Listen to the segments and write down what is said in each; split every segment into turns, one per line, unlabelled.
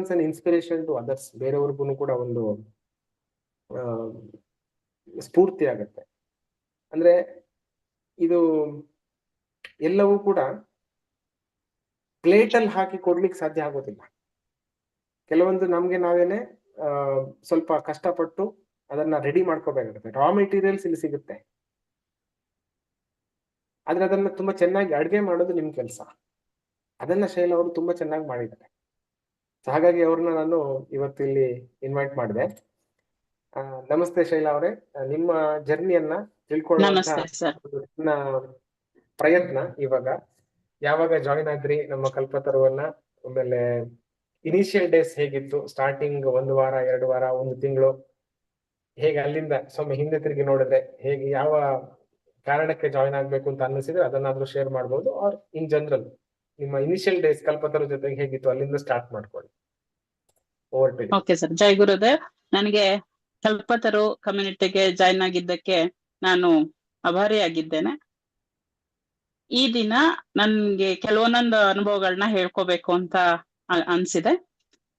Becomes an inspiration to others ಬೇರೆಯವ್ರಿಗೂ ಕೂಡ ಒಂದು ಸ್ಫೂರ್ತಿ ಆಗತ್ತೆ. ಅಂದ್ರೆ ಇದು ಎಲ್ಲವೂ ಕೂಡ ಪ್ಲೇಟ್ ಅಲ್ಲಿ ಹಾಕಿ ಕೊಡ್ಲಿಕ್ಕೆ ಸಾಧ್ಯ ಆಗೋದಿಲ್ಲ. ಕೆಲವೊಂದು ನಮ್ಗೆ ನಾವೇನೆ ಸ್ವಲ್ಪ ಕಷ್ಟಪಟ್ಟು ಅದನ್ನ ರೆಡಿ ಮಾಡ್ಕೋಬೇಕಾಗುತ್ತೆ. ರಾ ಮೆಟೀರಿಯಲ್ಸ್ ಇಲ್ಲಿ ಸಿಗುತ್ತೆ. ಆದ್ರೆ ಅದನ್ನ ತುಂಬಾ ಚೆನ್ನಾಗಿ ಅಡ್ಗೆ ಮಾಡೋದು ನಿಮ್ ಕೆಲಸ. ಅದನ್ನ ಶೈಲ ಅವರು ತುಂಬಾ ಚೆನ್ನಾಗಿ ಮಾಡಿದ್ದಾರೆ. So ಹಾಗಾಗಿ ಅವ್ರನ್ನ ನಾನು ಇವತ್ತು ಇಲ್ಲಿ ಇನ್ವೈಟ್ ಮಾಡಿದೆ. ನಮಸ್ತೆ ಶೈಲಾ ಅವರೇ. ನಿಮ್ಮ ಜರ್ನಿಯನ್ನ
ಸರ್.
ಪ್ರಯತ್ನ ಇವಾಗ. ಯಾವಾಗ ಜಾಯಿನ್ ಆದ್ರಿ ನಮ್ಮ ಕಲ್ಪತರುವನ್ನ? ಆಮೇಲೆ ಇನಿಷಿಯಲ್ ಡೇಸ್ ಹೇಗಿತ್ತು? ಸ್ಟಾರ್ಟಿಂಗ್ ಒಂದು ವಾರ ಎರಡು ವಾರ ಒಂದು ತಿಂಗಳು? ಹೇಗೆ ಅಲ್ಲಿಂದ ಸ್ವಲ್ಪ ಹಿಂದೆ ತಿರುಗಿ ನೋಡಿದ್ರೆ ಹೇಗೆ ಯಾವ ಕಾರಣಕ್ಕೆ ಜಾಯಿನ್ ಆಗ್ಬೇಕು ಅಂತ ಅನ್ನಿಸಿದ್ರೆ ಅದನ್ನಾದ್ರೂ ಶೇರ್ ಮಾಡ್ಬೋದು. ಆರ್ ಇನ್ ಜನರಲ್ ನಿಮ್ಮ ಇನಿಷಿಯಲ್ ಡೇಸ್ ಕಲ್ಪತರು ಜೊತೆಗೆ ಹೇಗಿತ್ತು? ಅಲ್ಲಿಂದ ಸ್ಟಾರ್ಟ್ ಮಾಡ್ಕೊಳ್ಳಿ.
ಓಕೆ ಸರ್ ಜೈ ಗುರುದೇವ್. ನನಗೆ ಕಲ್ಪತರು ಕಮ್ಯುನಿಟಿಗೆ ಜಾಯ್ನ್ ಆಗಿದ್ದಕ್ಕೆ ನಾನು ಅಭಾರಿಯಾಗಿದ್ದೇನೆ ಈ ದಿನ ನನ್ಗೆ ಕೆಲವೊಂದೊಂದು ಅನುಭವಗಳನ್ನ ಹೇಳ್ಕೋಬೇಕು ಅಂತ ಅನ್ಸಿದೆ.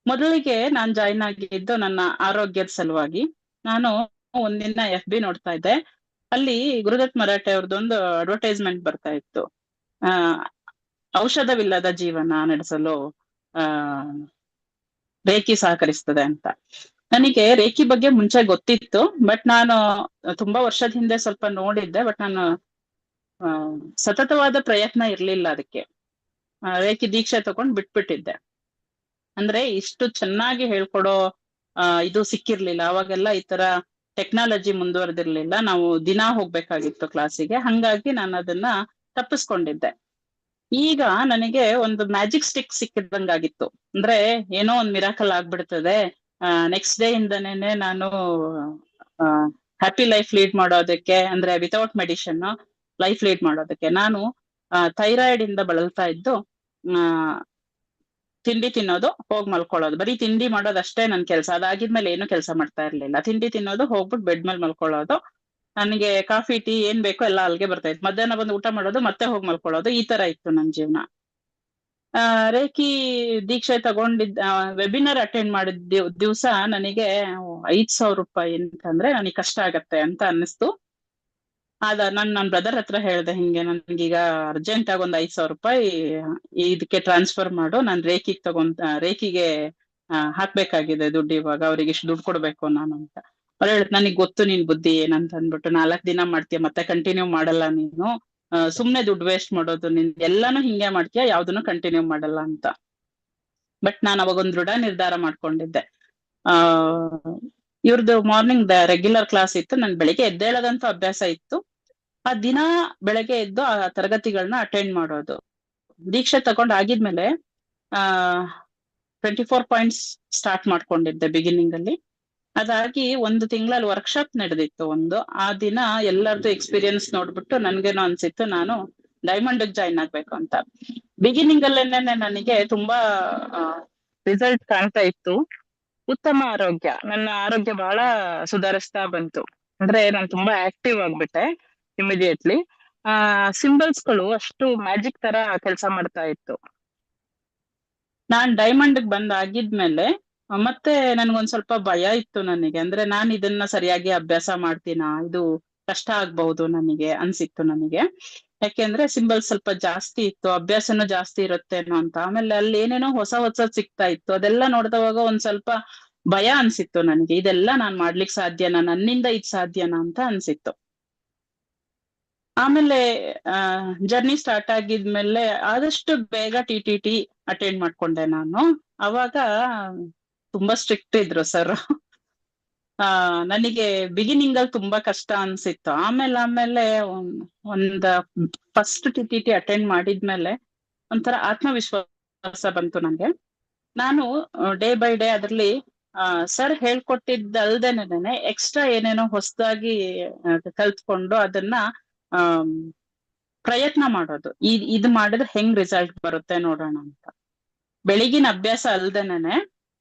ಮೊದಲಿಗೆ ನಾನ್ ಜಾಯ್ನ್ ಆಗಿದ್ದು ನನ್ನ ಆರೋಗ್ಯದ ಸಲುವಾಗಿ. ನಾನು ಒಂದಿನ ಎಫ್ ಬಿ ನೋಡ್ತಾ ಇದ್ದೆ. ಅಲ್ಲಿ ಗುರುದತ್ ಮರಾಠೆ ಅವ್ರದ್ದೊಂದು ಅಡ್ವರ್ಟೈಸ್ಮೆಂಟ್ ಬರ್ತಾ ಇತ್ತು. ಔಷಧವಿಲ್ಲದ ಜೀವನ ನಡೆಸಲು, ಆ, ರೇಖಿ ಸಹಕರಿಸ್ತದೆ ಅಂತ. ನನಗೆ ರೇಖಿ ಬಗ್ಗೆ ಮುಂಚೆ ಗೊತ್ತಿತ್ತು, ಬಟ್ ನಾನು ತುಂಬಾ ವರ್ಷದ ಹಿಂದೆ ಸ್ವಲ್ಪ ನೋಡಿದ್ದೆ, ಬಟ್ ನಾನು ಸತತವಾದ ಪ್ರಯತ್ನ ಇರ್ಲಿಲ್ಲ ಅದಕ್ಕೆ. ರೇಖಿ ದೀಕ್ಷೆ ತಗೊಂಡ್ ಬಿಟ್ಬಿಟ್ಟಿದ್ದೆ. ಅಂದ್ರೆ ಇಷ್ಟು ಚೆನ್ನಾಗಿ ಹೇಳ್ಕೊಡೋ ಇದು ಸಿಕ್ಕಿರ್ಲಿಲ್ಲ. ಅವಾಗೆಲ್ಲ ಈ ತರ ಟೆಕ್ನಾಲಜಿ ಮುಂದುವರೆದಿರ್ಲಿಲ್ಲ. ನಾವು ದಿನ ಹೋಗ್ಬೇಕಾಗಿತ್ತು ಕ್ಲಾಸಿಗೆ ಹಂಗಾಗಿ ನಾನು ಅದನ್ನ ತಪ್ಪಿಸ್ಕೊಂಡಿದ್ದೆ. ಈಗ ನನಗೆ ಒಂದು ಮ್ಯಾಜಿಕ್ ಸ್ಟಿಕ್ ಸಿಕ್ಕಿದಂಗಾಗಿತ್ತು. ಅಂದ್ರೆ ಏನೋ ಒಂದ್ ಮಿರಾಕಲ್ ಆಗ್ಬಿಡ್ತದೆ. ನೆಕ್ಸ್ಟ್ ಡೇ ಇಂದನೇನೆ ನಾನು ಹ್ಯಾಪಿ ಲೈಫ್ ಲೀಡ್ ಮಾಡೋದಕ್ಕೆ, ಅಂದ್ರೆ ವಿತೌಟ್ ಮೆಡಿಷನ್ ಲೈಫ್ ಲೀಡ್ ಮಾಡೋದಕ್ಕೆ ನಾನು ಥೈರಾಯ್ಡ್ ಇಂದ ಬಳಲ್ತಾ ಇದ್ದು ತಿಂಡಿ ತಿನ್ನೋದು, ಹೋಗಿ ಮಲ್ಕೊಳ್ಳೋದು. ಬರೀ ತಿಂಡಿ ಮಾಡೋದಷ್ಟೇ ನನ್ ಕೆಲಸ. ಅದಾಗಿದ್ಮೇಲೆ ಏನು ಕೆಲಸ ಮಾಡ್ತಾ ಇರ್ಲಿಲ್ಲ. ತಿಂಡಿ ತಿನ್ನೋದು ಹೋಗ್ಬಿಟ್ಟು ಬೆಡ್ ಮೇಲೆ ಮಲ್ಕೊಳ್ಳೋದು. ನನಗೆ ಕಾಫಿ, ಟೀ ಏನ್ ಬೇಕೋ ಎಲ್ಲ ಅಲ್ಲಿಗೆ ಬರ್ತಾ ಇತ್ತು. ಮಧ್ಯಾಹ್ನ ಬಂದು ಊಟ ಮಾಡೋದು, ಮತ್ತೆ ಹೋಗಿ ಮಲ್ಕೊಳ್ಳೋದು, ಈ ತರ ಇತ್ತು ನನ್ ಜೀವನ. ಆ, ರೇಖಿ ದೀಕ್ಷೆ ತಗೊಂಡಿದ್ದ ವೆಬಿನಾರ್ ಅಟೆಂಡ್ ಮಾಡಿದ ದಿವ್ಸ ನನಗೆ ಐದ್ ಸಾವಿರ ರೂಪಾಯಿ ಅಂತಂದ್ರೆ ನನಗೆ ಕಷ್ಟ ಆಗತ್ತೆ ಅಂತ ಅನ್ನಿಸ್ತು. ಆದ, ನಾನ್, ನನ್ ಬ್ರದರ್ ಹತ್ರ ಹೇಳ್ದೆ ಹಿಂಗೆ, ನನ್ಗೀಗ ಅರ್ಜೆಂಟ್ ಆಗಿ ಒಂದ್ ಐದ್ ಸಾವಿರ ರೂಪಾಯಿ, ಇದಕ್ಕೆ ಟ್ರಾನ್ಸ್ಫರ್ ಮಾಡು, ನಾನು ರೇಖಿಗೆ ತಗೊಂತ ರೇಖಿಗೆ ಹಾಕ್ಬೇಕಾಗಿದೆ ದುಡ್ಡು ಇವಾಗ, ಅವ್ರಿಗೆ ಇಷ್ಟು ದುಡ್ಡು ಕೊಡ್ಬೇಕು ನಾನು ಅಂತ. ಅವ್ರು ಹೇಳುತ್ತೆ ನನಗ್ ಗೊತ್ತು ನಿನ್ ಬುದ್ಧಿ ಏನಂತ ಅಂದ್ಬಿಟ್ಟು ನಾಲ್ಕ್ ದಿನ ಮಾಡ್ತೀಯ, ಮತ್ತೆ ಕಂಟಿನ್ಯೂ ಮಾಡಲ್ಲ ನೀನು. ಸುಮ್ನೆ ದುಡ್ಡು ವೇಸ್ಟ್ ಮಾಡೋದು, ನಿನ್ ಎಲ್ಲಾನು ಹಿಂಗೆ ಮಾಡ್ತೀಯ, ಯಾವ್ದನ್ನು ಕಂಟಿನ್ಯೂ ಮಾಡಲ್ಲ ಅಂತ. ಬಟ್ ನಾನು ಅವಾಗ ಒಂದ್ ದೃಢ ನಿರ್ಧಾರ ಮಾಡ್ಕೊಂಡಿದ್ದೆ. ಆ ಇವ್ರದ್ದು ಮಾರ್ನಿಂಗ್ ರೆಗ್ಯುಲರ್ ಕ್ಲಾಸ್ ಇತ್ತು, ನನ್ ಬೆಳಿಗ್ಗೆ ಎದ್ದೇಳದಂತ ಅಭ್ಯಾಸ ಇತ್ತು. ಆ ದಿನ ಬೆಳಗ್ಗೆ ಎದ್ದು ಆ ತರಗತಿಗಳನ್ನ ಅಟೆಂಡ್ ಮಾಡೋದು. ದೀಕ್ಷೆ ತಗೊಂಡ್ ಆಗಿದ್ಮೇಲೆ, ಆ ಟ್ವೆಂಟಿ ಫೋರ್ ಪಾಯಿಂಟ್ಸ್ ಸ್ಟಾರ್ಟ್ ಮಾಡ್ಕೊಂಡಿದ್ದೆ ಬಿಗಿನಿಂಗ್ ಅಲ್ಲಿ. ಅದಾಗಿ ಒಂದು ತಿಂಗಳಲ್ಲಿ ವರ್ಕ್ಶಾಪ್ ನಡೆದಿತ್ತು ಒಂದು. ಆ ದಿನ ಎಲ್ಲರದು ಎಕ್ಸ್ಪೀರಿಯನ್ಸ್ ನೋಡ್ಬಿಟ್ಟು ನನ್ಗೇನೋ ಅನ್ಸಿತ್ತು ನಾನು ಡೈಮಂಡ್ ಜಾಯಿನ್ ಆಗ್ಬೇಕು ಅಂತ. ಬಿಗಿನಿಂಗ್ ಅಲ್ಲೇನೆ ನನಗೆ ತುಂಬಾ ರಿಸಲ್ಟ್ ಕಾಣ್ತಾ ಇತ್ತು. ಉತ್ತಮ ಆರೋಗ್ಯ. ನನ್ನ ಆರೋಗ್ಯ ಬಹಳ ಸುಧಾರಿಸ್ತಾ ಬಂತು. ಅಂದ್ರೆ ನಾನು ತುಂಬಾ ಆಕ್ಟಿವ್ ಆಗ್ಬಿಟ್ಟೆ ಇಮಿಡಿಯೇಟ್ಲಿ ಆ ಸಿಂಬಲ್ಸ್ಗಳು ಅಷ್ಟು ಮ್ಯಾಜಿಕ್ ತರ ಕೆಲಸ ಮಾಡ್ತಾ ಇತ್ತು. ನಾನ್ ಡೈಮಂಡ್ ಬಂದ್ ಆಗಿದ್ಮೇಲೆ ಆ, ಮತ್ತೆ ನನ್ಗೊಂದ್ ಸ್ವಲ್ಪ ಭಯ ಇತ್ತು ನನಗೆ. ಅಂದ್ರೆ ನಾನ್ ಇದನ್ನ ಸರಿಯಾಗಿ ಅಭ್ಯಾಸ ಮಾಡ್ತೀನಾ? ಇದು ಕಷ್ಟ ಆಗ್ಬಹುದು ನನಗೆ ಅನ್ಸಿತ್ತು ನನಗೆ. ಯಾಕೆಂದ್ರೆ ಸಿಂಬಲ್ ಸ್ವಲ್ಪ ಜಾಸ್ತಿ ಇತ್ತು, ಅಭ್ಯಾಸನೂ ಜಾಸ್ತಿ ಇರುತ್ತೇನೋ ಅಂತ. ಆಮೇಲೆ ಅಲ್ಲಿ ಏನೇನೋ ಹೊಸ ಹೊಸ ಸಿಗ್ತಾ ಇತ್ತು. ಅದೆಲ್ಲ ನೋಡಿದವಾಗ ಒಂದ್ ಸ್ವಲ್ಪ ಭಯ ಅನ್ಸಿತ್ತು ನನಗೆ. ಇದೆಲ್ಲ ನಾನ್ ಮಾಡ್ಲಿಕ್ ಸಾಧ್ಯನಾ? ನನ್ನಿಂದ ಇದ್ ಸಾಧ್ಯನಾ ಅಂತ ಅನ್ಸಿತ್ತು. ಆಮೇಲೆ ಜರ್ನಿ ಸ್ಟಾರ್ಟ್ ಆಗಿದ್ಮೇಲೆ ಆದಷ್ಟು ಬೇಗ ಟಿ ಟಿ ಟಿ ಅಟೆಂಡ್ ಮಾಡ್ಕೊಂಡೆ ನಾನು. ಅವಾಗ ತುಂಬಾ ಸ್ಟ್ರಿಕ್ಟ್ ಇದ್ರು ಸರ್ ಆ, ನನಗೆ ಬಿಗಿನಿಂಗ್ ಅಲ್ಲಿ ತುಂಬಾ ಕಷ್ಟ ಅನ್ಸಿತ್ತು. ಆಮೇಲೆ ಆಮೇಲೆ ಒಂದ್- first T T T attend ಮಾಡಿದ್ಮೇಲೆ ಒಂಥರ ಆತ್ಮವಿಶ್ವಾಸ ಬಂತು ನಂಗೆ. ನಾನು ಡೇ ಬೈ ಡೇ ಅದ್ರಲ್ಲಿ ಸರ್ ಹೇಳ್ಕೊಟ್ಟಿದ್ದಲ್ದೇನೆ ಎಕ್ಸ್ಟ್ರಾ ಏನೇನೋ ಹೊಸದಾಗಿ ಕಲ್ತ್ಕೊಂಡು ಅದನ್ನ ಪ್ರಯತ್ನ ಮಾಡೋದು. ಇದ್ ಇದು ಮಾಡಿದ್ರೆ ಹೆಂಗ್ ರಿಸಲ್ಟ್ ಬರುತ್ತೆ ನೋಡೋಣ ಅಂತ. ಬೆಳಿಗಿನ ಅಭ್ಯಾಸ ಅಲ್ದೇನೆ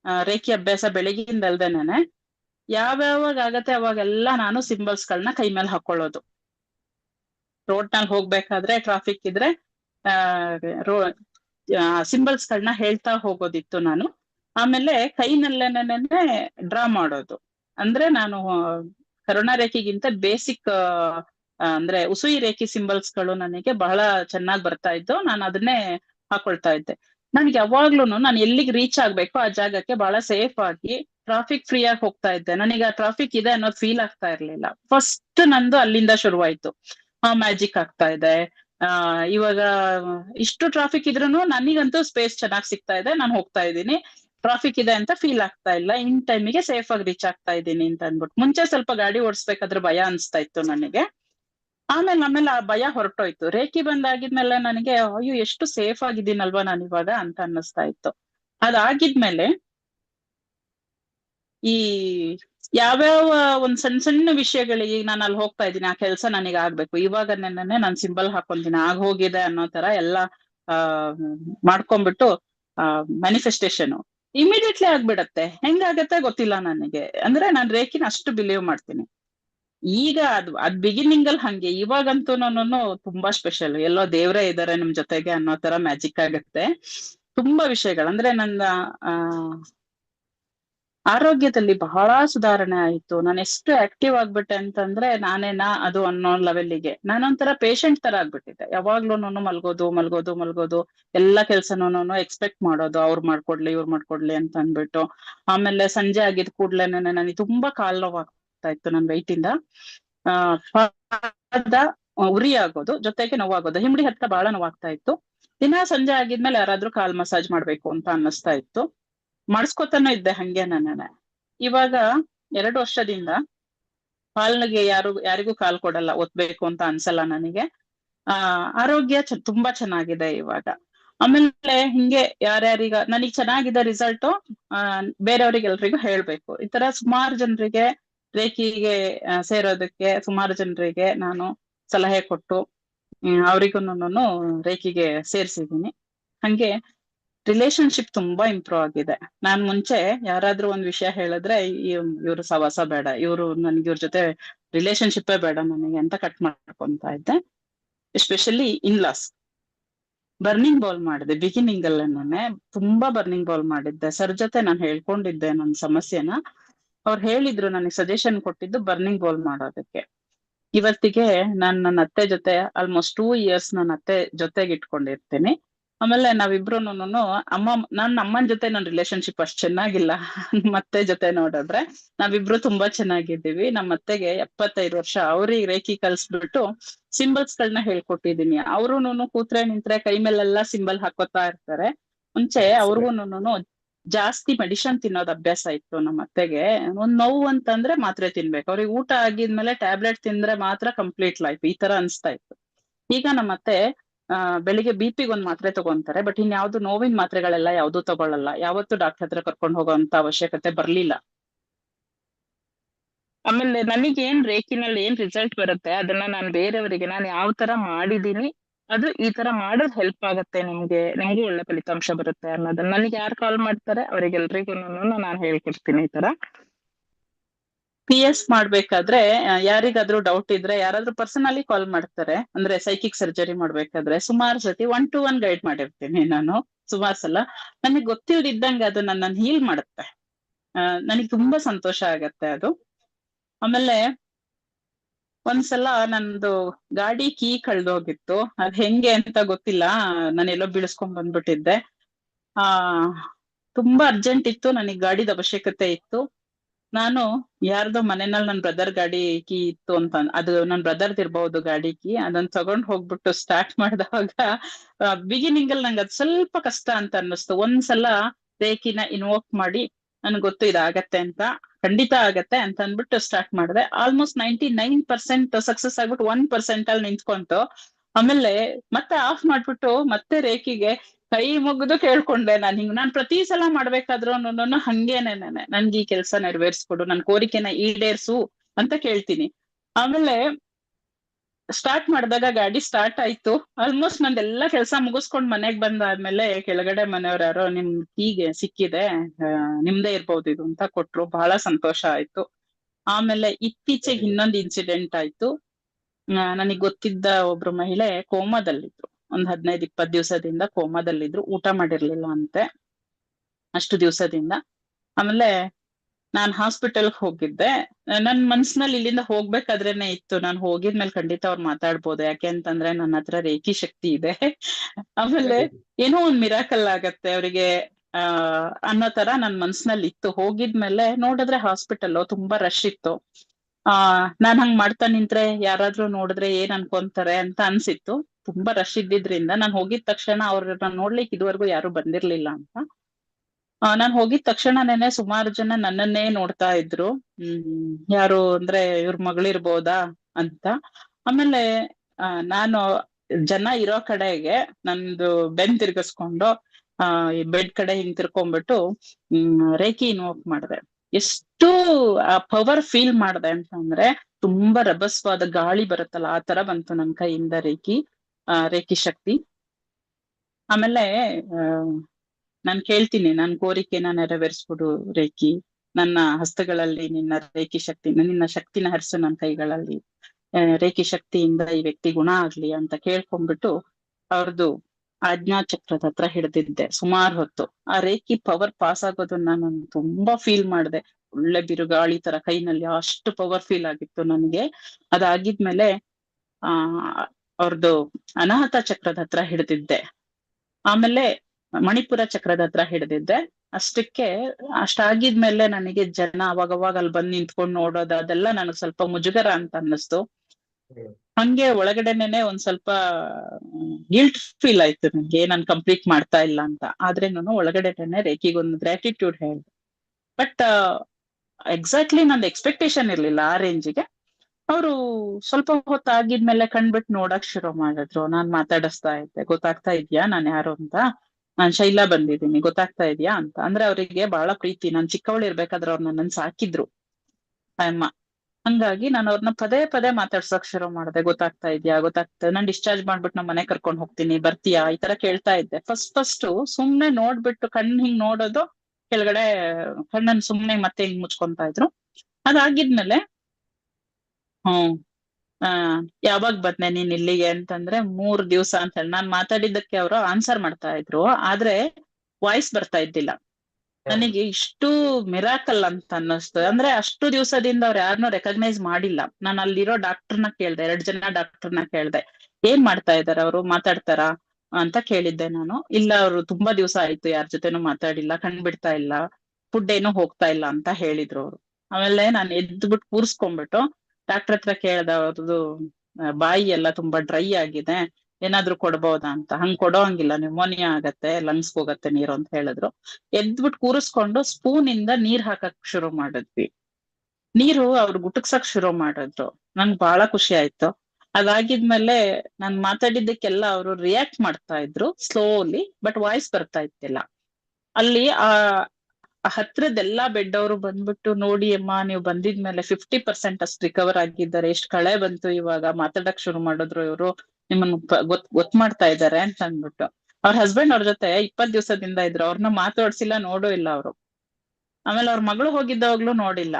ರೇಖಿ ಅಭ್ಯಾಸ ಬೆಳಿಗಿಂದ ಅಲ್ದೇನೆ ಯಾವ್ಯಾವಾಗ ಆಗತ್ತೆ ಅವಾಗೆಲ್ಲ ನಾನು ಸಿಂಬಲ್ಸ್ ಗಳನ್ನ ಕೈ ಮೇಲೆ ಹಾಕೊಳ್ಳೋದು. ರೋಡ್ನಲ್ಲಿ ಹೋಗ್ಬೇಕಾದ್ರೆ ಟ್ರಾಫಿಕ್ ಇದ್ರೆ ರೋ ಸಿಂಬಲ್ಸ್ ಗಳನ್ನ ಹೇಳ್ತಾ ಹೋಗೋದಿತ್ತು ನಾನು. ಆಮೇಲೆ ಕೈನಲ್ಲೇನೆ ಡ್ರಾ ಮಾಡೋದು. ಅಂದ್ರೆ ನಾನು ಕರುಣಾ ರೇಖೆಗಿಂತ ಬೇಸಿಕ್ ಅಂದ್ರೆ ಉಸುಯಿ ರೇಖೆ ಸಿಂಬಲ್ಸ್ಗಳು ನನಗೆ ಬಹಳ ಚೆನ್ನಾಗಿ ಬರ್ತಾ ಇದ್ದು ನಾನು ಅದನ್ನೇ ಹಾಕೊಳ್ತಾ ಇದ್ದೆ. ನನ್ಗೆ ಯಾವಾಗ್ಲೂನು ನಾನು ಎಲ್ಲಿಗೆ ರೀಚ್ ಆಗ್ಬೇಕು ಆ ಜಾಗಕ್ಕೆ ಬಹಳ ಸೇಫ್ ಆಗಿ ಟ್ರಾಫಿಕ್ ಫ್ರೀ ಆಗಿ ಹೋಗ್ತಾ ಇದ್ದೆ. ನನಗೆ ಆ ಟ್ರಾಫಿಕ್ ಇದೆ ಅನ್ನೋದು ಫೀಲ್ ಆಗ್ತಾ ಇರ್ಲಿಲ್ಲ. ಫಸ್ಟ್ ನಂದು ಅಲ್ಲಿಂದ ಶುರುವಾಯ್ತು. ಆ ಮ್ಯಾಜಿಕ್ ಆಗ್ತಾ ಇದೆ. ಆ, ಇವಾಗ ಇಷ್ಟು ಟ್ರಾಫಿಕ್ ಇದ್ರೂನು ನನಗಂತೂ ಸ್ಪೇಸ್ ಚೆನ್ನಾಗಿ ಸಿಗ್ತಾ ಇದೆ. ನಾನು ಹೋಗ್ತಾ ಇದ್ದೀನಿ. ಟ್ರಾಫಿಕ್ ಇದೆ ಅಂತ ಫೀಲ್ ಆಗ್ತಾ ಇಲ್ಲ. ಇನ್ ಟೈಮಿಗೆ ಸೇಫ್ ಆಗಿ ರೀಚ್ ಆಗ್ತಾ ಇದ್ದೀನಿ ಅಂತ ಅನ್ಬಿಟ್ಟು ಮುಂಚೆ ಸ್ವಲ್ಪ ಗಾಡಿ ಓಡಿಸ್ಬೇಕಾದ್ರೆ ಭಯ ಅನ್ಸ್ತಾ ಇತ್ತು ನನಗೆ. ಆಮೇಲೆ ಆಮೇಲೆ ಆ ಭಯ ಹೊರಟೋಯ್ತು. ರೇಖಿ ಬಂದಾಗಿದ್ಮೇಲೆ ನನಗೆ, ಅಯ್ಯೋ, ಎಷ್ಟು ಸೇಫ್ ಆಗಿದ್ದೀನಲ್ವಾ ನಾನು ಇವಾಗ? ಅಂತ ಅನ್ನಿಸ್ತಾ ಇತ್ತು. ಅದಾಗಿದ್ಮೇಲೆ ಈ ಯಾವ್ಯಾವ ಒಂದ್ ಸಣ್ಣ ಸಣ್ಣ ವಿಷಯಗಳಿಗೆ ನಾನು ಅಲ್ಲಿ ಹೋಗ್ತಾ ಇದ್ದೀನಿ, ಆ ಕೆಲಸ ನನಗೆ ಆಗ್ಬೇಕು. ಇವಾಗ ನೆನ್ನೆ ನಾನು ಸಿಂಬಲ್ ಹಾಕೊಂತೀನಿ, ಆಗ ಹೋಗಿದೆ ಅನ್ನೋ ತರ ಎಲ್ಲ, ಆ ಮಾಡ್ಕೊಂಡ್ಬಿಟ್ಟು ಆ ಮ್ಯಾನಿಫೆಸ್ಟೇಷನ್ ಇಮಿಡಿಯೇಟ್ಲಿ ಆಗ್ಬಿಡತ್ತೆ. ಹೆಂಗಾಗತ್ತೆ ಗೊತ್ತಿಲ್ಲ ನನಗೆ. ಅಂದ್ರೆ ನಾನು ರೇಖಿನ ಅಷ್ಟು ಬಿಲೀವ್ ಮಾಡ್ತೀನಿ. ಈಗ ಅದು, ಅದ್ ಬಿಗಿನಿಂಗ್ ಅಲ್ಲಿ ಹಂಗೆ. ಇವಾಗಂತೂ ನಾನು ತುಂಬಾ ಸ್ಪೆಷಲ್ ಎಲ್ಲೋ ದೇವ್ರೇ ಇದಾರೆ ನಿಮ್ ಜೊತೆಗೆ ಅನ್ನೋ ತರ ಮ್ಯಾಜಿಕ್ ಆಗತ್ತೆ. ತುಂಬಾ ವಿಷಯಗಳು. ಅಂದ್ರೆ ನನ್ನ ಆರೋಗ್ಯದಲ್ಲಿ ಬಹಳ ಸುಧಾರಣೆ ಆಯ್ತು. ನಾನು ಎಷ್ಟು ಆಕ್ಟಿವ್ ಆಗ್ಬಿಟ್ಟೆ ಅಂತಂದ್ರೆ ನಾನೇನಾ ಅದು ಅನ್ನೋ ಲೆವೆಲ್ಗೆ ನಾನೊಂಥರ ಪೇಷಂಟ್ ತರ ಆಗ್ಬಿಟ್ಟಿದ್ದೆ. ಯಾವಾಗ್ಲೂನು ಮಲ್ಗೋದು ಮಲ್ಗೋದು ಮಲ್ಗೋದು. ಎಲ್ಲಾ ಕೆಲ್ಸನೂ ಎಕ್ಸ್ಪೆಕ್ಟ್ ಮಾಡೋದು. ಅವ್ರು ಮಾಡ್ಕೊಡ್ಲಿ, ಇವ್ರು ಮಾಡ್ಕೊಡ್ಲಿ ಅಂತ ಅಂದ್ಬಿಟ್ಟು. ಆಮೇಲೆ ಸಂಜೆ ಆಗಿದ್ ಕೂಡ್ಲೇನೆ ನನಗೆ ತುಂಬಾ ಕಾಲ್ ನೋವಾಗ್ತಾ ಇತ್ತು ನನ್ನ ವೆಯ್ಟ್ ಇಂದ. ಆ, ಪಾದ ಉರಿ ಆಗೋದು ಜೊತೆಗೆ ನೋವಾಗೋದು. ಹಿಂಬಡಿ ಹತ್ತ ಬಹಳ ನೋವಾಗ್ತಾ ಇತ್ತು. ದಿನ ಸಂಜೆ ಆಗಿದ್ಮೇಲೆ ಯಾರಾದ್ರೂ ಕಾಲ್ ಮಸಾಜ್ ಮಾಡ್ಬೇಕು ಅಂತ ಅನ್ನಿಸ್ತಾ ಇತ್ತು. ಮಾಡಿಸ್ಕೋತಾನ ಇದ್ದೆ ಹಂಗೆ ನನ್ನ ಇವಾಗ ಎರಡು ವರ್ಷದಿಂದ ಕಾಲ್ನಿಗೆ ಯಾರು, ಯಾರಿಗೂ ಕಾಲ್ ಕೊಡಲ್ಲ, ಒತ್ಬೇಕು ಅಂತ ಅನ್ಸಲ್ಲ ನನಗೆ. ಆ, ಆರೋಗ್ಯ ತುಂಬಾ ಚೆನ್ನಾಗಿದೆ ಇವಾಗ. ಆಮೇಲೆ ಹಿಂಗೆ ಯಾರ್ಯಾರೀಗ, ನನಗ್ ಚೆನ್ನಾಗಿದೆ ರಿಸಲ್ಟ್ ಆ, ಬೇರೆಯವ್ರಿಗೆಲ್ರಿಗೂ ಹೇಳ್ಬೇಕು. ಈ ತರ ಸುಮಾರು ಜನರಿಗೆ ರೇಖಿಗೆ ಸೇರೋದಕ್ಕೆ ಸುಮಾರು ಜನರಿಗೆ ನಾನು ಸಲಹೆ ಕೊಟ್ಟು ಅವ್ರಿಗೂ ರೇಖಿಗೆ ಸೇರಿಸಿದ್ದೀನಿ. ಹಂಗೆ ರಿಲೇಶನ್ಶಿಪ್ ತುಂಬಾ ಇಂಪ್ರೂವ್ ಆಗಿದೆ. ನಾನ್ ಮುಂಚೆ ಯಾರಾದ್ರೂ ಒಂದ್ ವಿಷಯ ಹೇಳಿದ್ರೆ ಇವ್ರು ಸವಾಸ ಬೇಡ, ಇವ್ರು ನನ್ಗೆ ಇವ್ರ ಜೊತೆ ರಿಲೇಶನ್ಶಿಪ್ಪೇ ಬೇಡ ನನಗೆ ಅಂತ ಕಟ್ ಮಾಡ್ಕೊಂತ ಇದ್ದೆ. Especially in laws burning bowl ಮಾಡಿದೆ. ಬಿಗಿನಿಂಗ್ ನಾನೇ ತುಂಬಾ ಬರ್ನಿಂಗ್ ಬಾಲ್ ಮಾಡಿದ್ದೆ. ಸರ್ ಜೊತೆ ನಾನು ಹೇಳ್ಕೊಂಡಿದ್ದೆ ನನ್ನ ಸಮಸ್ಯೆನ. ಅವ್ರು ಹೇಳಿದ್ರು ನನಗೆ ಸಜೆಷನ್ ಕೊಟ್ಟಿದ್ದು ಬರ್ನಿಂಗ್ ಬೋಲ್ ಮಾಡೋದಕ್ಕೆ. ಇವತ್ತಿಗೆ ನಾನು ನನ್ನ ಅತ್ತೆ ಜೊತೆ ಆಲ್ಮೋಸ್ಟ್ ಟೂ ಇಯರ್ಸ್ ನನ್ನ ಅತ್ತೆ ಜೊತೆಗೆ ಇಟ್ಕೊಂಡಿರ್ತೀನಿ. ಆಮೇಲೆ ನಾವಿಬ್ರುನು ಅಮ್ಮ ನನ್ನ ಅಮ್ಮನ ಜೊತೆ ನನ್ನ ರಿಲೇಶನ್ಶಿಪ್ ಅಷ್ಟು ಚೆನ್ನಾಗಿಲ್ಲ. ಮತ್ತೆ ಜೊತೆ ನೋಡಿದ್ರೆ ನಾವಿಬ್ರು ತುಂಬಾ ಚೆನ್ನಾಗಿದ್ದೀವಿ. ನಮ್ಮ ಅತ್ತೆಗೆ ಎಪ್ಪತ್ತೈದು ವರ್ಷ ಅವ್ರಿಗೆ ರೇಖಿ ಕಲ್ಸ್ಬಿಟ್ಟು ಸಿಂಬಲ್ಸ್ ಗಳನ್ನ ಹೇಳ್ಕೊಟ್ಟಿದೀನಿ. ಅವ್ರುನು ಕೂತ್ರೆ ನಿಂತ್ರೆ ಕೈ ಮೇಲೆಲ್ಲ ಸಿಂಬಲ್ ಹಾಕೋತಾ ಇರ್ತಾರೆ. ಮುಂಚೆ ಅವ್ರಿಗೂನು ಜಾಸ್ತಿ ಮೆಡಿಷನ್ ತಿನ್ನೋದ್ ಅಭ್ಯಾಸ ಇತ್ತು ನಮ್ಮ ಅತ್ತೆಗೆ. ಒಂದ್ ನೋವು ಅಂತಂದ್ರೆ ಮಾತ್ರೆ ತಿನ್ಬೇಕು. ಅವ್ರಿಗೆ ಊಟ ಆಗಿದ್ಮೇಲೆ ಟ್ಯಾಬ್ಲೆಟ್ ತಿಂದ್ರೆ ಮಾತ್ರ ಕಂಪ್ಲೀಟ್ ಲೈಫ್ ಈ ತರ ಅನ್ಸ್ತಾ ಇತ್ತು. ಈಗ ನಮ್ಮ ಅತ್ತೆ, ಆ, ಬೆಳಿಗ್ಗೆ ಬಿ ಪಿಗೆ ಒಂದ್ ಮಾತ್ರೆ ತಗೊಂತಾರೆ ಬಟ್ ಇನ್ ಯಾವ್ದು ನೋವಿನ ಮಾತ್ರೆಗಳೆಲ್ಲ ಯಾವ್ದು ತಗೊಳ್ಳಲ್ಲ ಯಾವತ್ತು ಡಾಕ್ಟರ್ ಹತ್ರ ಕರ್ಕೊಂಡು ಹೋಗೋಂತ ಅವಶ್ಯಕತೆ ಬರ್ಲಿಲ್ಲ. ಆಮೇಲೆ ನನಗೆ ಏನ್ ರೇಖಿನಲ್ಲಿ ಏನ್ ರಿಸಲ್ಟ್ ಬರುತ್ತೆ, ಅದನ್ನ ನಾನು ಬೇರೆಯವರಿಗೆ, ನಾನು ಯಾವ ತರ ಮಾಡಿದೀನಿ ಅದು ಈ ತರ ಮಾಡೋದ್ ಹೆಲ್ಪ್ ಆಗತ್ತೆ ನಿಮ್ಗೆ, ನಿಮ್ಗೂ ಒಳ್ಳೆ ಫಲಿತಾಂಶ ಬರುತ್ತೆ ಅನ್ನೋದನ್ನ. ನನಗೆ ಯಾರು ಕಾಲ್ ಮಾಡ್ತಾರೆ ಅವರಿಗೆಲ್ರಿಗೂ ನಾನು ಹೇಳ್ಕೊಡ್ತೀನಿ ಈ ತರ. ಪಿ ಎಸ್ ಮಾಡ್ಬೇಕಾದ್ರೆ ಯಾರಿಗಾದ್ರೂ ಡೌಟ್ ಇದ್ರೆ ಯಾರಾದ್ರೂ ಪರ್ಸನಲಿ ಕಾಲ್ ಮಾಡ್ತಾರೆ. ಅಂದ್ರೆ ಸೈಕಿಕ್ ಸರ್ಜರಿ ಮಾಡ್ಬೇಕಾದ್ರೆ ಸುಮಾರು ಸತಿ ಒನ್ ಟು ಒನ್ ಗೈಡ್ ಮಾಡಿರ್ತೀನಿ ನಾನು, ಸುಮಾರು ಸಲ. ನನಗೆ ಗೊತ್ತಿಲ್ದಿದ್ದಂಗೆ ಅದು ನನ್ನನ್ನು ಹೀಲ್ ಮಾಡುತ್ತೆ. ನನಗೆ ತುಂಬಾ ಸಂತೋಷ ಆಗತ್ತೆ ಅದು. ಆಮೇಲೆ ಒಂದ್ಸಲ ನಂದು ಗಾಡಿ ಕೀ ಕಳ್ದೋಗಿತ್ತು. ಅದ್ ಹೆಂಗೆ ಅಂತ ಗೊತ್ತಿಲ್ಲ. ನಾನೆಲ್ಲೋ ಬೀಳಿಸ್ಕೊಂಡ್ ಬಂದ್ಬಿಟ್ಟಿದ್ದೆ. ಆ, ತುಂಬಾ ಅರ್ಜೆಂಟ್ ಇತ್ತು. ನನಗ್ ಗಾಡಿದ ಅವಶ್ಯಕತೆ ಇತ್ತು. ನಾನು ಯಾರ್ದೋ ಮನೆನಲ್ಲಿ ನನ್ ಬ್ರದರ್ ಗಾಡಿ ಕೀ ಇತ್ತು ಅಂತ ಅದು ನನ್ ಬ್ರದರ್ದ್ ಇರ್ಬಹುದು ಗಾಡಿ ಕೀ ಅದನ್ನ ತಗೊಂಡ್ ಹೋಗ್ಬಿಟ್ಟು ಸ್ಟಾರ್ಟ್ ಮಾಡಿದಾಗ ಬಿಗಿನಿಂಗ್ ಅಲ್ಲಿ ನಂಗೆ ಅದ್ ಸ್ವಲ್ಪ ಕಷ್ಟ ಅಂತ ಅನ್ನಿಸ್ತು. ಒಂದ್ಸಲ ರೇಖಿನ ಇನ್ವೋಕ್ ಮಾಡಿ ನನ್ಗೆ ಗೊತ್ತು ಇದಾಗತ್ತೆ ಅಂತ. ಖಂಡಿತ ಆಗತ್ತೆ ಅಂತ ಅಂದ್ಬಿಟ್ಟು ಸ್ಟಾರ್ಟ್ ಮಾಡಿದೆ. Almost ninety nine percent success ಆಗ್ಬಿಟ್ಟು ಒನ್ ಪರ್ಸೆಂಟ್ ಅಲ್ಲಿ ನಿಂತ್ಕೊಂತು. ಆಮೇಲೆ ಮತ್ತೆ ಆಫ್ ಮಾಡ್ಬಿಟ್ಟು ಮತ್ತೆ ರೇಖಿಗೆ ಕೈ ಮುಗಿದು ಕೇಳ್ಕೊಂಡೆ ನಾನು. ಹಿಂಗ್ ನಾನು ಪ್ರತಿ ಸಲ ಮಾಡ್ಬೇಕಾದ್ರೂ ಹಂಗೇನೆ ನಾನೆ. ನನ್ಗೆ ಈ ಕೆಲಸ ನೆರವೇರಿಸ್ಕೊಡು, ನನ್ ಕೋರಿಕೆನ ಈಡೇರ್ಸು ಅಂತ ಕೇಳ್ತೀನಿ. ಆಮೇಲೆ ಸ್ಟಾರ್ಟ್ ಮಾಡಿದಾಗ ಗಾಡಿ ಸ್ಟಾರ್ಟ್ ಆಯ್ತು. ಆಲ್ಮೋಸ್ಟ್ ನಂದೆಲ್ಲ ಕೆಲಸ ಮುಗಿಸ್ಕೊಂಡ್ ಮನೆಗ್ ಬಂದಾದ್ಮೇಲೆ ಕೆಳಗಡೆ ಮನೆಯವ್ರ ಯಾರೋ ನಿಮ್ ಹೀಗೆ ಸಿಕ್ಕಿದೆ ನಿಮ್ದೇ ಇರ್ಬೋದು ಇದು ಅಂತ ಕೊಟ್ರು. ಬಹಳ ಸಂತೋಷ ಆಯ್ತು. ಆಮೇಲೆ ಇತ್ತೀಚೆಗೆ ಇನ್ನೊಂದು ಇನ್ಸಿಡೆಂಟ್ ಆಯ್ತು. ನನಗೆ ಗೊತ್ತಿದ್ದ ಒಬ್ರು ಮಹಿಳೆ ಕೋಮಾದಲ್ಲಿದ್ರು. ಒಂದ್ ಹದಿನೈದು ಇಪ್ಪತ್ ದಿವಸದಿಂದ ಕೋಮಾದಲ್ಲಿದ್ರು. ಊಟ ಮಾಡಿರ್ಲಿಲ್ಲ ಅಂತೆ. ಅಷ್ಟು ದಿವಸದಿಂದ. ಆಮೇಲೆ ನಾನ್ ಹಾಸ್ಪಿಟಲ್ ಹೋಗಿದ್ದೆ. ನನ್ ಮನ್ಸಿನಲ್ಲಿ ಇಲ್ಲಿಂದ ಹೋಗ್ಬೇಕಾದ್ರೇನೆ ಇತ್ತು. ನಾನ್ ಹೋಗಿದ್ಮೇಲೆ ಖಂಡಿತ ಅವ್ರು ಮಾತಾಡ್ಬೋದು. ಯಾಕೆ ಅಂತಂದ್ರೆ ನನ್ನ ಹತ್ರ ರೇಖಿ ಶಕ್ತಿ ಇದೆ. ಆಮೇಲೆ ಏನೋ ಒಂದ್ ಮಿರಾಕಲ್ ಆಗತ್ತೆ ಅವರಿಗೆ. ಆ ಅನ್ನೋ ತರ ನನ್ ಮನ್ಸಿನಲ್ಲಿ ಇತ್ತು. ಹೋಗಿದ್ಮೇಲೆ ನೋಡಿದ್ರೆ ಹಾಸ್ಪಿಟಲ್ ತುಂಬಾ ರಶ್ ಇತ್ತು. ಆ ನಾನ್ ಹಂಗ್ ಮಾಡ್ತಾ ನಿಂತ್ರೆ, ಯಾರಾದ್ರೂ ನೋಡಿದ್ರೆ ಏನ್ ಅನ್ಕೊಂತಾರೆ ಅಂತ ಅನ್ಸಿತ್ತು. ತುಂಬಾ ರಶ್ ಇದ್ದಿದ್ರಿಂದ ನಾನ್ ಹೋಗಿದ ತಕ್ಷಣ ಅವ್ರನ್ನ ನೋಡ್ಲಿಕ್ಕೆ ಇದುವರೆಗೂ ಯಾರು ಬಂದಿರ್ಲಿಲ್ಲ ಅಂತ. ನಾನ್ ಹೋಗಿದ ತಕ್ಷಣನೇನೆ ಸುಮಾರು ಜನ ನನ್ನನ್ನೇ ನೋಡ್ತಾ ಇದ್ರು. ಹ್ಮ್, ಯಾರು ಅಂದ್ರೆ ಇವ್ರ ಮಗಳಿರ್ಬೋದಾ ಅಂತ. ಆಮೇಲೆ, ಆ, ನಾನು ಜನ ಇರೋ ಕಡೆಗೆ ನಂದು ಬೆನ್ ತಿರ್ಗಿಸ್ಕೊಂಡು, ಆ, ಈ ಬೆಡ್ ಕಡೆ ಹಿಂಗ್ ತಿರ್ಕೊಂಡ್ಬಿಟ್ಟು ಹ್ಮ್, ರೇಖಿ ಇನ್ವೋಕ್ ಮಾಡಿದೆ. ಎಷ್ಟು, ಆ, ಪವರ್ ಫೀಲ್ ಮಾಡ್ದೆ ಅಂತಂದ್ರೆ ತುಂಬಾ ರಭಸ್ವಾದ ಗಾಳಿ ಬರುತ್ತಲ್ಲ, ಆ ತರ ಬಂತು ನನ್ ಕೈಯಿಂದ ರೇಖಿ, ಆ, ರೇಖಿ ಶಕ್ತಿ. ಆಮೇಲೆ, ಆ ನಾನ್ ಕೇಳ್ತೀನಿ ನನ್ನ ಕೋರಿಕೆನ ನೆರವೇರಿಸ್ಬಿಡು ರೇಖಿ. ನನ್ನ ಹಸ್ತಗಳಲ್ಲಿ ನಿನ್ನ ರೇಖಿ ಶಕ್ತಿ, ನಿನ್ನ ಶಕ್ತಿನ ಹರಿಸು ನನ್ನ ಕೈಗಳಲ್ಲಿ. ರೇಖಿ ಶಕ್ತಿಯಿಂದ ಈ ವ್ಯಕ್ತಿ ಗುಣ ಆಗ್ಲಿ ಅಂತ ಕೇಳ್ಕೊಂಡ್ಬಿಟ್ಟು ಅವ್ರದ್ದು ಆಜ್ಞಾ ಚಕ್ರದ ಹತ್ರ ಹಿಡ್ದಿದ್ದೆ ಸುಮಾರು ಹೊತ್ತು. ಆ ರೇಖಿ ಪವರ್ ಪಾಸ್ ಆಗೋದನ್ನ ನಾನು ತುಂಬಾ ಫೀಲ್ ಮಾಡಿದೆ. ಒಳ್ಳೆ ಬಿರುಗಾಳಿ ತರ ಕೈನಲ್ಲಿ ಅಷ್ಟು ಪವರ್ ಫೀಲ್ ಆಗಿತ್ತು ನನಗೆ. ಅದಾಗಿದ್ಮೇಲೆ, ಆ ಅವ್ರದ್ದು ಅನಾಹತ ಚಕ್ರದ ಹತ್ರ ಹಿಡ್ದಿದ್ದೆ. ಆಮೇಲೆ ಮಣಿಪುರ ಚಕ್ರದ ಹತ್ರ ಹಿಡ್ದಿದ್ದೆ. ಅಷ್ಟಕ್ಕೆ ಅಷ್ಟಾಗಿದ್ಮೇಲೆ ನನಗೆ ಜನ ಅವಾಗವಾಗ ಅಲ್ಲಿ ಬಂದ್ ನಿಂತ್ಕೊಂಡ್ ನೋಡೋದು ಅದೆಲ್ಲ ನನಗ್ ಸ್ವಲ್ಪ ಮುಜುಗರ ಅಂತ ಅನ್ನಿಸ್ತು. ಹಂಗೆ ಒಳಗಡೆನೆ ಒಂದ್ ಸ್ವಲ್ಪ, ಗಿಲ್ಟ್ ಫೀಲ್ ಆಯ್ತು ನನ್ಗೆ ನಾನು ಕಂಪ್ಲೀಟ್ ಮಾಡ್ತಾ ಇಲ್ಲ ಅಂತ. ಆದ್ರೆ ನಾನು ಒಳಗಡೆನೆ ರೇಖಿಗೊಂದು ಗ್ರಾಟಿಟ್ಯೂಡ್ ಹೇಳ್ದೆ. ಬಟ್ ಎಕ್ಸಾಕ್ಟ್ಲಿ ನಂದು ಎಕ್ಸ್ಪೆಕ್ಟೇಷನ್ ಇರ್ಲಿಲ್ಲ ಆ ರೇಂಜಿಗೆ. ಅವರು ಸ್ವಲ್ಪ ಹೊತ್ತಾಗಿದ್ಮೇಲೆ ಕಣ್ಬಿಟ್ಟು ನೋಡಕ್ ಶುರು ಮಾಡಿದ್ರು. ನಾನ್ ಮಾತಾಡಿಸ್ತಾ ಇದ್ದೆ. ಗೊತ್ತಾಗ್ತಾ ಇದ್ಯಾ? ನಾನು ಯಾರು ಅಂತ? ನಾನ್ ಶೈಲಾ ಬಂದಿದ್ದೀನಿ, ಗೊತ್ತಾಗ್ತಾ ಇದೆಯಾ ಅಂತ. ಅಂದ್ರೆ ಅವರಿಗೆ ಬಹಳ ಪ್ರೀತಿ. ನಾನು ಚಿಕ್ಕವಳು ಇರ್ಬೇಕಾದ್ರೆ ಅವ್ರು ನನ್ನ ಸಾಕಿದ್ರು. ಅಮ್ಮ. ಹಂಗಾಗಿ ನಾನು ಅವ್ರನ್ನ ಪದೇ ಪದೇ ಮಾತಾಡ್ಸಕ್ ಶುರು ಮಾಡಿದೆ. ಗೊತ್ತಾಗ್ತಾ ಇದ್ಯಾ? ಗೊತ್ತಾಗ್ತಾ ನಾನ್ ಡಿಸ್ಚಾರ್ಜ್ ಮಾಡ್ಬಿಟ್ಟು ನಮ್ಮ ಮನೆ ಕರ್ಕೊಂಡು ಹೋಗ್ತೀನಿ. ಬರ್ತೀಯಾ? ಈ ತರ ಕೇಳ್ತಾ ಇದ್ದೆ. ಫಸ್ಟ್ ಫಸ್ಟ್ ಸುಮ್ನೆ ನೋಡ್ಬಿಟ್ಟು ಕಣ್ ಹಿಂಗ್ ನೋಡೋದು, ಕೆಳಗಡೆ ಕಣ್ಣನ್ ಸುಮ್ನೆ ಮತ್ತೆ ಹಿಂಗ್ ಮುಚ್ಕೊಂತಾ ಇದ್ರು. ಅದಾಗಿದ್ಮೇಲೆ, ಹ್ಮ್. ಆ, ಯಾವಾಗ ಬಂದೆ ನೀನ್ ಇಲ್ಲಿಗೆ ಅಂತಂದ್ರೆ ಮೂರ್ ದಿವ್ಸ ಅಂತ ಹೇಳಿ ನಾನ್ ಮಾತಾಡಿದ್ದಕ್ಕೆ ಅವರು ಆನ್ಸರ್ ಮಾಡ್ತಾ ಇದ್ರು. ಆದ್ರೆ ವಾಯ್ಸ್ ಬರ್ತಾ ಇದ್ದಿಲ್ಲ. ನನಗೆ ಇಷ್ಟು ಮಿರಾಕಲ್ ಅಂತ ಅನ್ನಿಸ್ತು. ಅಂದ್ರೆ ಅಷ್ಟು ದಿವಸದಿಂದ ಅವ್ರು ಯಾರನ್ನೂ ರೆಕಗ್ನೈಸ್ ಮಾಡಿಲ್ಲ. ನಾನು ಅಲ್ಲಿರೋ ಡಾಕ್ಟರ್ನ ಕೇಳ್ದೆ, ಎರಡ್ ಜನ ಡಾಕ್ಟರ್ನ ಕೇಳ್ದೆ. ಏನ್ ಮಾಡ್ತಾ ಇದಾರೆ ಅವರು? ಮಾತಾಡ್ತಾರಾ? ಅಂತ ಕೇಳಿದ್ದೆ ನಾನು. ಇಲ್ಲ ಅವರು ತುಂಬಾ ದಿವಸ ಆಯ್ತು, ಯಾರ ಜೊತೆನೂ ಮಾತಾಡಿಲ್ಲ, ಕಣ್ ಬಿಡ್ತಾ ಇಲ್ಲ ಫುಡ್ ಏನು ಹೋಗ್ತಾ ಇಲ್ಲ ಅಂತ ಹೇಳಿದ್ರು ಅವರು. ಆಮೇಲೆ ನಾನು ಎದ್ಬಿಟ್ಟು ಕೂರ್ಸ್ಕೊಂಡ್ಬಿಟ್ಟು ಡಾಕ್ಟರ್ ಹತ್ರ ಕೇಳ್ದ ಅವ್ರದ್ದು ಬಾಯಿ ಎಲ್ಲ ತುಂಬಾ ಡ್ರೈ ಆಗಿದೆ, ಏನಾದ್ರೂ ಕೊಡ್ಬೋದಾ ಅಂತ. ಹಂಗ್ ಕೊಡೋ ಹಂಗಿಲ್ಲ ನ್ಯೂಮೋನಿಯಾ ಆಗತ್ತೆ ಲಂಗ್ಸ್ ಹೋಗತ್ತೆ ನೀರು ಅಂತ ಹೇಳಿದ್ರು. ಎದ್ಬಿಟ್ಟು ಕೂರಿಸ್ಕೊಂಡು ಸ್ಪೂನ್ ಇಂದ ನೀರ್ ಹಾಕಕ್ ಶುರು ಮಾಡಿದ್ವಿ. ನೀರು ಅವ್ರು ಗುಟಕ್ಸಕ್ ಶುರು ಮಾಡಿದ್ರು. ನಂಗ್ ಬಹಳ ಖುಷಿ ಆಯ್ತು. ಅದಾಗಿದ್ಮೇಲೆ ನಾನ್ ಮಾತಾಡಿದ್ದಕ್ಕೆಲ್ಲ ಅವರು ರಿಯಾಕ್ಟ್ ಮಾಡ್ತಾ ಇದ್ರು ಸ್ಲೋಲಿ ಬಟ್ ವಾಯ್ಸ್ ಬರ್ತಾ ಇತ್ತಿಲ್ಲ ಅಲ್ಲಿ ಆ ಆ ಹತ್ರದೆಲ್ಲಾ ಬೆಡ್ ಅವರು ಬಂದ್ಬಿಟ್ಟು ನೋಡಿ, ಅಮ್ಮ, ನೀವು ಬಂದಿದ್ಮೇಲೆ ಫಿಫ್ಟಿ ಪರ್ಸೆಂಟ್ ಅಷ್ಟು ರಿಕವರ್ ಆಗಿದ್ದಾರೆ. ಎಷ್ಟ್ ಕಳೆ ಬಂತು ಇವಾಗ. ಮಾತಾಡಕ್ ಶುರು ಮಾಡಿದ್ರು ಇವರು. ನಿಮ್ಮನ್ನ ಗೊತ್ ಗೊತ್ ಮಾಡ್ತಾ ಇದ್ದಾರೆ ಅಂತ ಅಂದ್ಬಿಟ್ಟು. ಅವ್ರ ಹಸ್ಬೆಂಡ್ ಅವ್ರ ಜೊತೆ ಇಪ್ಪತ್ ದಿವಸದಿಂದ ಇದ್ರು. ಅವ್ರನ್ನ ಮಾತಾಡ್ಸಿಲ್ಲ ನೋಡೋ ಇಲ್ಲ ಅವರು. ಆಮೇಲೆ ಅವ್ರ ಮಗಳು ಹೋಗಿದ್ದಾಗ್ಲೂ ನೋಡಿಲ್ಲ.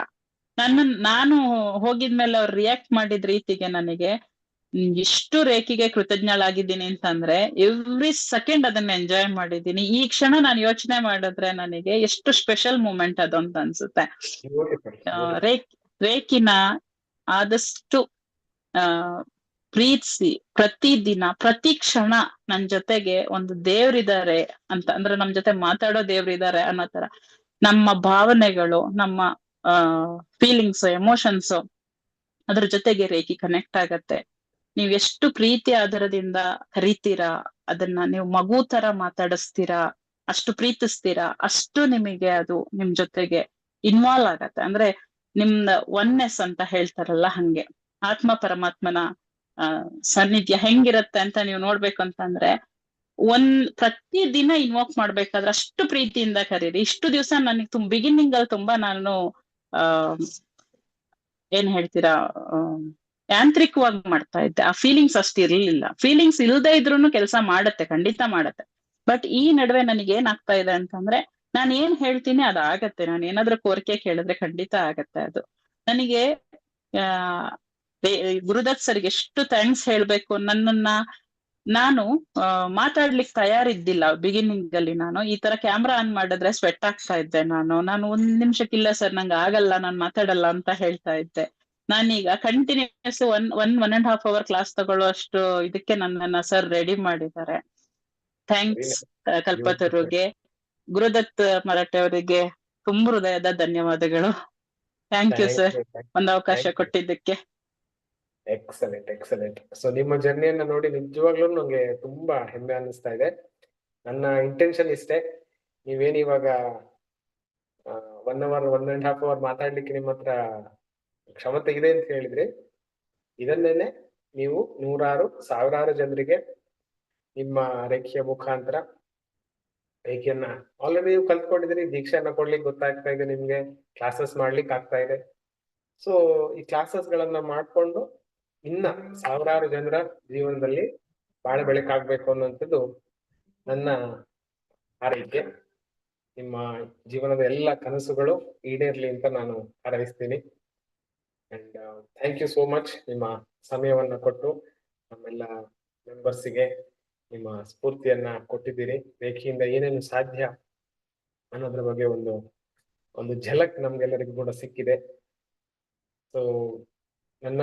ನನ್ನ ನಾನು ಹೋಗಿದ್ಮೇಲೆ ಅವ್ರು ರಿಯಾಕ್ಟ್ ಮಾಡಿದ ರೀತಿಗೆ ನನಗೆ ಹ್ಮ್, ರೇಖೆಗೆ ಕೃತಜ್ಞಳಾಗಿದ್ದೀನಿ ಅಂತಂದ್ರೆ ಎವ್ರಿ ಸೆಕೆಂಡ್ ಅದನ್ನ ಎಂಜಾಯ್ ಮಾಡಿದ್ದೀನಿ. ಈ ಕ್ಷಣ ನಾನು ಯೋಚನೆ ಮಾಡಿದ್ರೆ ನನಗೆ ಎಷ್ಟು ಸ್ಪೆಷಲ್ ಮೂಮೆಂಟ್ ಅದು ಅಂತ ಅನ್ಸುತ್ತೆ. ರೇಖ್ ರೇಖಿನ ಆದಷ್ಟು ಆ ಪ್ರೀತಿಸಿ ಪ್ರತಿದಿನ ಪ್ರತಿ ಕ್ಷಣ ನನ್ ಜೊತೆಗೆ ಒಂದು ದೇವ್ರಿದ್ದಾರೆ ಅಂತ ಅಂದ್ರೆ ನಮ್ ಜೊತೆ ಮಾತಾಡೋ ದೇವ್ರಿದ್ದಾರೆ ಅನ್ನೋ ತರ. ನಮ್ಮ ಭಾವನೆಗಳು ನಮ್ಮ ಆ ಫೀಲಿಂಗ್ಸ್ ಎಮೋಷನ್ಸ್ ಅದ್ರ ಜೊತೆಗೆ ರೇಖಿ ಕನೆಕ್ಟ್ ಆಗತ್ತೆ. ನೀವ್ ಎಷ್ಟು ಪ್ರೀತಿ ಆಧಾರದಿಂದ ಕರಿತೀರಾ? ಅದನ್ನ ನೀವು ಮಗು ತರ ಮಾತಾಡಿಸ್ತೀರಾ? ಅಷ್ಟು ಪ್ರೀತಿಸ್ತೀರಾ? ಅಷ್ಟು ನಿಮಗೆ ಅದು ನಿಮ್ ಜೊತೆಗೆ ಇನ್ವಾಲ್ವ್ ಆಗತ್ತೆ. ಅಂದ್ರೆ ನಿಮ್ದ ಒನ್ನೆಸ್ ಅಂತ ಹೇಳ್ತಾರಲ್ಲ ಹಂಗೆ. ಆತ್ಮ ಪರಮಾತ್ಮನ ಸಾನ್ನಿಧ್ಯ ಹೆಂಗಿರತ್ತೆ ಅಂತ ನೀವು ನೋಡ್ಬೇಕು ಅಂತಂದ್ರೆ ಒಂದ್ ಪ್ರತಿ ದಿನ ಇನ್ವಾಕ್ ಮಾಡ್ಬೇಕಾದ್ರೆ ಅಷ್ಟು ಪ್ರೀತಿಯಿಂದ ಕರೀರಿ. ಇಷ್ಟು ದಿವಸ ನನಗೆ ತುಂಬ ಬಿಗಿನಿಂಗ್ ಅಲ್ಲಿ ತುಂಬಾ ನಾನು, ಆ, ಏನ್ ಹೇಳ್ತೀರಾ ಯಾಂತ್ರಿಕವಾಗಿ ಮಾಡ್ತಾ ಇದ್ದೆ. ಆ ಫೀಲಿಂಗ್ಸ್ ಅಷ್ಟು ಇರ್ಲಿಲ್ಲ. ಫೀಲಿಂಗ್ಸ್ ಇಲ್ಲದೆ ಇದ್ರೂನು ಕೆಲಸ ಮಾಡತ್ತೆ, ಖಂಡಿತ ಮಾಡತ್ತೆ. ಬಟ್ ಈ ನಡುವೆ ನನಗೆ ಏನಾಗ್ತಾ ಇದೆ ಅಂತಂದ್ರೆ, ನಾನು ಏನ್ ಹೇಳ್ತೀನಿ ಅದು ಆಗತ್ತೆ. ನಾನು ಏನಾದ್ರೂ ಕೋರಿಕೆ ಕೇಳಿದ್ರೆ ಖಂಡಿತ ಆಗತ್ತೆ ಅದು. ನನಗೆ ಗುರುದತ್ ಸರ್ಗೆ ಎಷ್ಟು ಥ್ಯಾಂಕ್ಸ್ ಹೇಳ್ಬೇಕು ನನ್ನನ್ನ ನಾನು ಮಾತಾಡ್ಲಿಕ್ಕೆ ತಯಾರಿದ್ದಿಲ್ಲ ಬಿಗಿನಿಂಗ್ ಅಲ್ಲಿ ನಾನು. ಈ ತರ ಕ್ಯಾಮ್ರಾ ಆನ್ ಮಾಡಿದ್ರೆ ಸ್ವೆಟ್ ಆಗ್ತಾ ಇದ್ದೆ ನಾನು. ನಾನು ಒಂದ್ ನಿಮಿಷಕ್ಕಿಲ್ಲ ಸರ್, ನಂಗೆ ಆಗಲ್ಲ, ನಾನು ಮಾತಾಡಲ್ಲ ಅಂತ ಹೇಳ್ತಾ ಇದ್ದೆ. ನಾನೀಗ continuous one one one and half hour class ತಗೊಳ್ಳುವಷ್ಟು ಇದಕ್ಕೆ ನನ್ನನ್ನ ಸರ್ ರೆಡಿ ಮಾಡಿದ್ದಾರೆ. ಥ್ಯಾಂಕ್ಸ್ ಕಲ್ಪತರುಗೆ. ಗುರುದತ್ ಮರಾಠೆ ಅವರಿಗೆ ತುಂಬ ಹೃದಯದ ಧನ್ಯವಾದಗಳು. ಥ್ಯಾಂಕ್ ಯು ಸರ್ ಒಂದು ಅವಕಾಶ ಕೊಟ್ಟಿದ್ದಕ್ಕೆ.
ಎಕ್ಸಲೆಂಟ್ ಎಕ್ಸಲೆಂಟ್ ಸೊ ನಿಮ್ಮ ಜರ್ನಿಯನ್ನ ನೋಡಿ ನಿಜವಾಗ್ಲೂ ನಂಗೆ ತುಂಬಾ ಹೆಮ್ಮೆ ಅನ್ನಿಸ್ತಾ ಇದೆ. ನನ್ನ ಇಂಟೆನ್ಷನ್ ಇಷ್ಟೇ. ನೀವೇನ್ ಇವಾಗ one hour one and half hour ಮಾತಾಡ್ಲಿಕ್ಕೆ ನಿಮ್ಮ ಹತ್ರ ಕ್ಷಮತೆ ಇದೆ ಅಂತ ಹೇಳಿದ್ರಿ ಇದನ್ನೇನೆ ನೀವು ನೂರಾರು, ಸಾವಿರಾರು ಜನರಿಗೆ ನಿಮ್ಮ ರೇಖೆಯ ಮುಖಾಂತರ ರೇಖೆಯನ್ನ ಆಲ್ರೆಡಿ ನೀವು ಕಲ್ತ್ಕೊಂಡಿದ್ದೀರಿ, ದೀಕ್ಷೆಯನ್ನ ಕೊಡ್ಲಿಕ್ಕೆ ಗೊತ್ತಾಗ್ತಾ ಇದೆ ನಿಮ್ಗೆ ಕ್ಲಾಸಸ್ ಮಾಡ್ಲಿಕ್ಕೆ ಆಗ್ತಾ ಇದೆ. ಸೊ ಈ ಕ್ಲಾಸಸ್ ಗಳನ್ನ ಮಾಡ್ಕೊಂಡು ಇನ್ನ ಸಾವಿರಾರು ಜನರ ಜೀವನದಲ್ಲಿ ಬಾಳೆ ಬೆಳಕಾಗ್ಬೇಕು ಅನ್ನುವಂಥದ್ದು ನನ್ನ ಆರೈಕೆ ನಿಮ್ಮ ಜೀವನದ ಎಲ್ಲ ಕನಸುಗಳು ಈಡೇರ್ಲಿ ಅಂತ ನಾನು ಹಾರೈಸ್ತೀನಿ ಥ್ಯಾಂಕ್ ಯು ಸೋ ಮಚ್ ನಿಮ್ಮ ಸಮಯವನ್ನ ಕೊಟ್ಟು ನಮ್ಮೆಲ್ಲ ಮೆಂಬರ್ಸಿಗೆ ನಿಮ್ಮ ಸ್ಫೂರ್ತಿಯನ್ನ ಕೊಟ್ಟಿದ್ದೀರಿ. ರೇಖೆಯಿಂದ ಏನೇನು ಸಾಧ್ಯ ಅನ್ನೋದ್ರ ಬಗ್ಗೆ ಒಂದು ಒಂದು ಝಲಕ್ ನಮ್ಗೆಲ್ಲರಿಗೂ ಕೂಡ ಸಿಕ್ಕಿದೆ. ಸೊ ನನ್ನ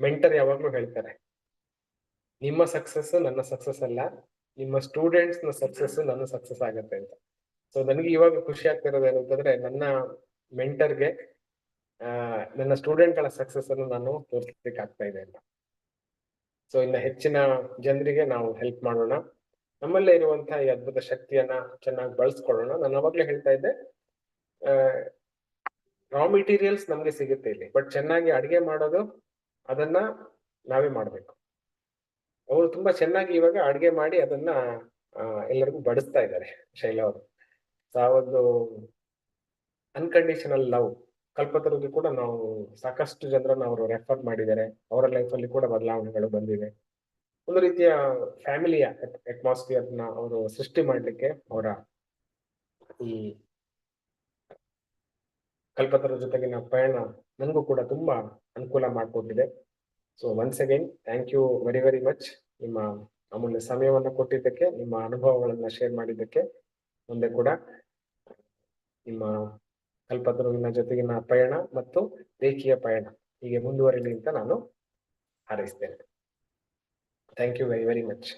ಮೆಂಟರ್ ಯಾವಾಗ್ಲೂ ಹೇಳ್ತಾರೆ, ನಿಮ್ಮ ಸಕ್ಸಸ್ ನನ್ನ ಸಕ್ಸಸ್ ಅಲ್ಲ, ನಿಮ್ಮ ಸ್ಟೂಡೆಂಟ್ಸ್ನ ಸಕ್ಸಸ್ ನನ್ನ ಸಕ್ಸಸ್ ಆಗತ್ತೆ ಅಂತ. ಸೊ ನನಗೆ ಇವಾಗ ಖುಷಿ ಆಗ್ತಿರೋದು ಏನಂತಂದ್ರೆ, ನನ್ನ ಮೆಂಟರ್ಗೆ ನನ್ನ ಸ್ಟೂಡೆಂಟ್ಗಳ ಸಕ್ಸಸ್ ಅನ್ನು ನಾನು ತೋರಿಸ್ಲಿಕ್ಕೆ ಆಗ್ತಾ ಇದೆ ಅಂತ. ಸೊ ಇನ್ನ ಹೆಚ್ಚಿನ ಜನರಿಗೆ ನಾವು ಹೆಲ್ಪ್ ಮಾಡೋಣ. ನಮ್ಮಲ್ಲೇ ಇರುವಂತಹ ಈ ಅದ್ಭುತ ಶಕ್ತಿಯನ್ನ ಚೆನ್ನಾಗಿ ಬಳಸ್ಕೊಳ್ಳೋಣ. ನಾನು ಅವಾಗ್ಲೇ ಹೇಳ್ತಾ ಇದ್ದೆ ರಾ ಮೆಟೀರಿಯಲ್ಸ್ ನಮ್ಗೆ ಸಿಗುತ್ತೆ ಇಲ್ಲಿ ಬಟ್ ಚೆನ್ನಾಗಿ ಅಡಿಗೆ ಮಾಡೋದು ಅದನ್ನ ನಾವೇ ಮಾಡ್ಬೇಕು. ಅವರು ತುಂಬಾ ಚೆನ್ನಾಗಿ ಇವಾಗ ಅಡಿಗೆ ಮಾಡಿ ಅದನ್ನ ಎಲ್ಲರಿಗೂ ಬಡಿಸ್ತಾ ಇದ್ದಾರೆ ಶೈಲ ಅವರು. ಸೊ ಆ ಒಂದು ಅನ್ಕಂಡೀಷನಲ್ ಲವ್ ಕಲ್ಪತರುಗೆ ಕೂಡ ನಾವು ಸಾಕಷ್ಟು ಜನರನ್ನ ಅವರು ರೆಫರ್ ಮಾಡಿದ್ದಾರೆ. ಅವರ ಲೈಫ್ ಅಲ್ಲಿ ಕೂಡ ಬದಲಾವಣೆಗಳು ಬಂದಿದೆ ಒಂದು ರೀತಿಯ ಫ್ಯಾಮಿಲಿಯ ಅಟ್ಮಾಸ್ಫಿಯರ್ನ ಅವರು ಸೃಷ್ಟಿ ಮಾಡಲಿಕ್ಕೆ ಅವರ ಈ ಕಲ್ಪತರ ಜೊತೆಗಿನ ಪಯಣ ನನಗೂ ಕೂಡ ತುಂಬಾ ಅನುಕೂಲ ಮಾಡಿಕೊಟ್ಟಿದೆ. So once again thank you very very much ನಿಮ್ಮ ಅಮೂಲ್ಯ ಸಮಯವನ್ನ ಕೊಟ್ಟಿದ್ದಕ್ಕೆ, ನಿಮ್ಮ ಅನುಭವಗಳನ್ನ ಶೇರ್ ಮಾಡಿದ್ದಕ್ಕೆ ಮುಂದೆ ಕೂಡ ನಿಮ್ಮ ಕಲ್ಪತರುವಿನ ಜೊತೆಗಿನ ಪಯಣ ಮತ್ತು ರೇಖೀಯ ಪಯಣ. ಹೀಗೆ ಮುಂದುವರಿಲಿ ಅಂತ ನಾನು ಹಾರೈಸ್ತೇನೆ. Thank you very very much